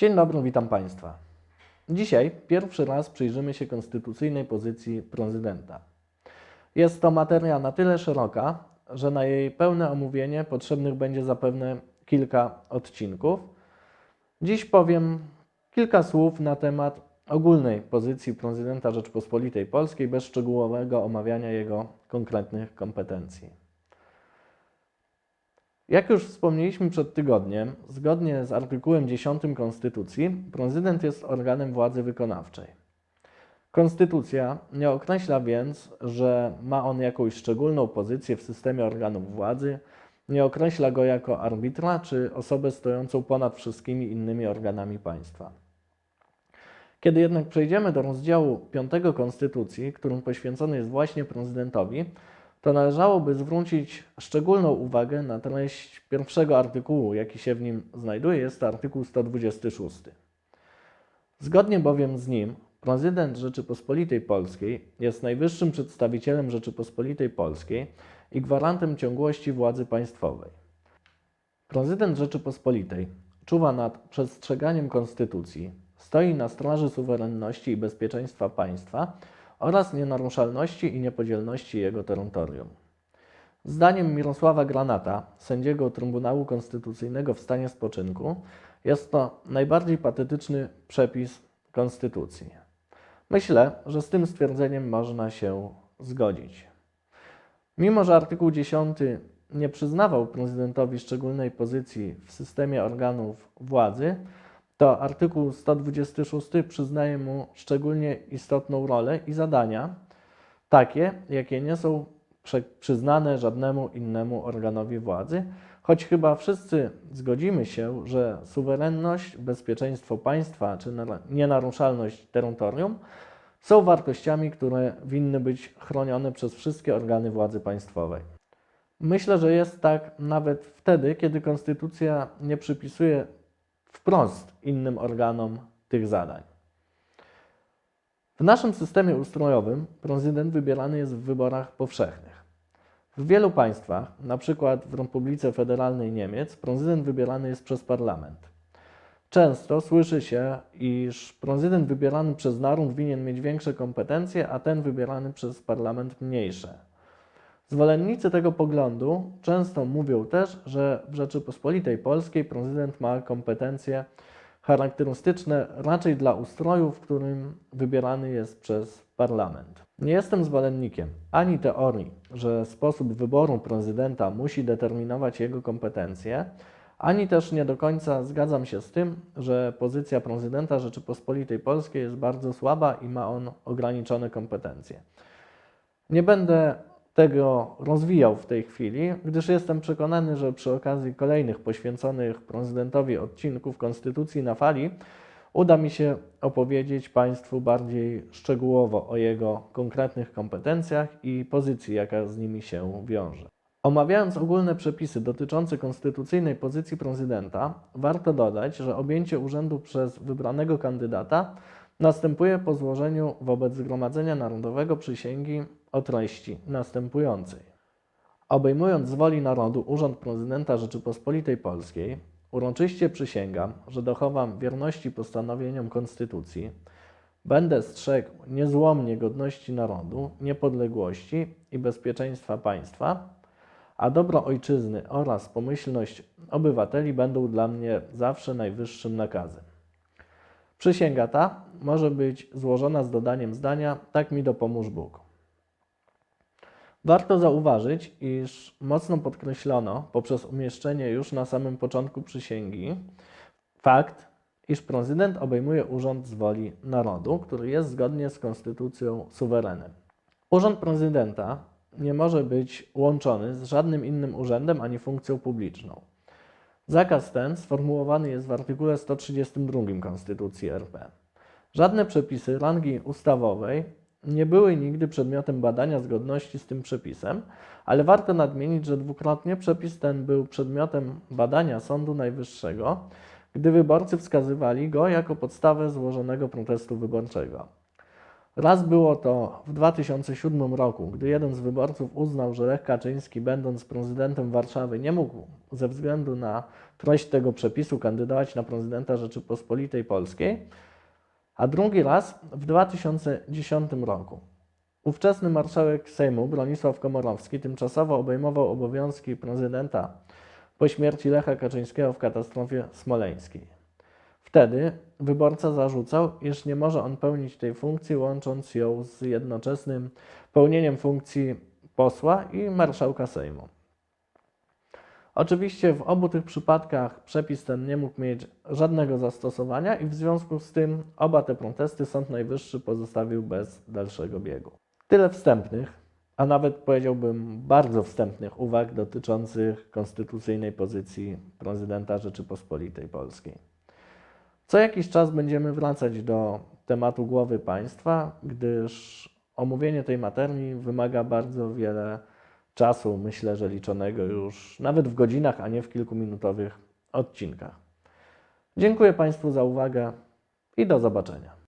Dzień dobry, witam Państwa. Dzisiaj pierwszy raz przyjrzymy się konstytucyjnej pozycji prezydenta. Jest to materia na tyle szeroka, że na jej pełne omówienie potrzebnych będzie zapewne kilka odcinków. Dziś powiem kilka słów na temat ogólnej pozycji prezydenta Rzeczpospolitej Polskiej bez szczegółowego omawiania jego konkretnych kompetencji. Jak już wspomnieliśmy przed tygodniem, zgodnie z artykułem 10 Konstytucji, prezydent jest organem władzy wykonawczej. Konstytucja nie określa więc, że ma on jakąś szczególną pozycję w systemie organów władzy, nie określa go jako arbitra czy osobę stojącą ponad wszystkimi innymi organami państwa. Kiedy jednak przejdziemy do rozdziału 5 Konstytucji, którym poświęcony jest właśnie prezydentowi, to należałoby zwrócić szczególną uwagę na treść pierwszego artykułu, jaki się w nim znajduje, jest to artykuł 126. Zgodnie bowiem z nim, prezydent Rzeczypospolitej Polskiej jest najwyższym przedstawicielem Rzeczypospolitej Polskiej i gwarantem ciągłości władzy państwowej. Prezydent Rzeczypospolitej czuwa nad przestrzeganiem konstytucji, stoi na straży suwerenności i bezpieczeństwa państwa oraz nienaruszalności i niepodzielności jego terytorium. Zdaniem Mirosława Granata, sędziego Trybunału Konstytucyjnego w stanie spoczynku, jest to najbardziej patetyczny przepis Konstytucji. Myślę, że z tym stwierdzeniem można się zgodzić. Mimo, że artykuł 10 nie przyznawał prezydentowi szczególnej pozycji w systemie organów władzy, to artykuł 126 przyznaje mu szczególnie istotną rolę i zadania, takie, jakie nie są przyznane żadnemu innemu organowi władzy, choć chyba wszyscy zgodzimy się, że suwerenność, bezpieczeństwo państwa czy nar- nienaruszalność terytorium są wartościami, które winny być chronione przez wszystkie organy władzy państwowej. Myślę, że jest tak nawet wtedy, kiedy konstytucja nie przypisuje wprost innym organom tych zadań. W naszym systemie ustrojowym prezydent wybierany jest w wyborach powszechnych. W wielu państwach, przykład w Republice Federalnej Niemiec, prezydent wybierany jest przez parlament. Często słyszy się, iż prezydent wybierany przez naród winien mieć większe kompetencje, a ten wybierany przez parlament mniejsze. Zwolennicy tego poglądu często mówią też, że w Rzeczypospolitej Polskiej prezydent ma kompetencje charakterystyczne raczej dla ustroju, w którym wybierany jest przez parlament. Nie jestem zwolennikiem ani teorii, że sposób wyboru prezydenta musi determinować jego kompetencje, ani też nie do końca zgadzam się z tym, że pozycja prezydenta Rzeczypospolitej Polskiej jest bardzo słaba i ma on ograniczone kompetencje. Nie będę tego rozwijał w tej chwili, gdyż jestem przekonany, że przy okazji kolejnych poświęconych prezydentowi odcinków Konstytucji na fali uda mi się opowiedzieć Państwu bardziej szczegółowo o jego konkretnych kompetencjach i pozycji, jaka z nimi się wiąże. Omawiając ogólne przepisy dotyczące konstytucyjnej pozycji prezydenta, warto dodać, że objęcie urzędu przez wybranego kandydata następuje po złożeniu wobec Zgromadzenia Narodowego przysięgi o treści następującej. Obejmując z woli narodu urząd prezydenta Rzeczypospolitej Polskiej, uroczyście przysięgam, że dochowam wierności postanowieniom Konstytucji, będę strzegł niezłomnie godności narodu, niepodległości i bezpieczeństwa państwa, a dobro ojczyzny oraz pomyślność obywateli będą dla mnie zawsze najwyższym nakazem. Przysięga ta może być złożona z dodaniem zdania tak mi dopomóż Bóg. Warto zauważyć, iż mocno podkreślono poprzez umieszczenie już na samym początku przysięgi fakt, iż prezydent obejmuje urząd z woli narodu, który jest zgodnie z konstytucją suwerenem. Urząd prezydenta nie może być łączony z żadnym innym urzędem ani funkcją publiczną. Zakaz ten sformułowany jest w artykule 132 Konstytucji RP. Żadne przepisy rangi ustawowej nie były nigdy przedmiotem badania zgodności z tym przepisem, ale warto nadmienić, że dwukrotnie przepis ten był przedmiotem badania Sądu Najwyższego, gdy wyborcy wskazywali go jako podstawę złożonego protestu wyborczego. Raz było to w 2007 roku, gdy jeden z wyborców uznał, że Lech Kaczyński, będąc prezydentem Warszawy, nie mógł ze względu na treść tego przepisu kandydować na prezydenta Rzeczypospolitej Polskiej, a drugi raz w 2010 roku. Ówczesny marszałek Sejmu Bronisław Komorowski tymczasowo obejmował obowiązki prezydenta po śmierci Lecha Kaczyńskiego w katastrofie smoleńskiej. Wtedy wyborca zarzucał, iż nie może on pełnić tej funkcji, łącząc ją z jednoczesnym pełnieniem funkcji posła i marszałka Sejmu. Oczywiście w obu tych przypadkach przepis ten nie mógł mieć żadnego zastosowania i w związku z tym oba te protesty Sąd Najwyższy pozostawił bez dalszego biegu. Tyle wstępnych, a nawet powiedziałbym bardzo wstępnych uwag dotyczących konstytucyjnej pozycji prezydenta Rzeczypospolitej Polskiej. Co jakiś czas będziemy wracać do tematu głowy państwa, gdyż omówienie tej materii wymaga bardzo wiele czasu, myślę, że liczonego już nawet w godzinach, a nie w kilkuminutowych odcinkach. Dziękuję Państwu za uwagę i do zobaczenia.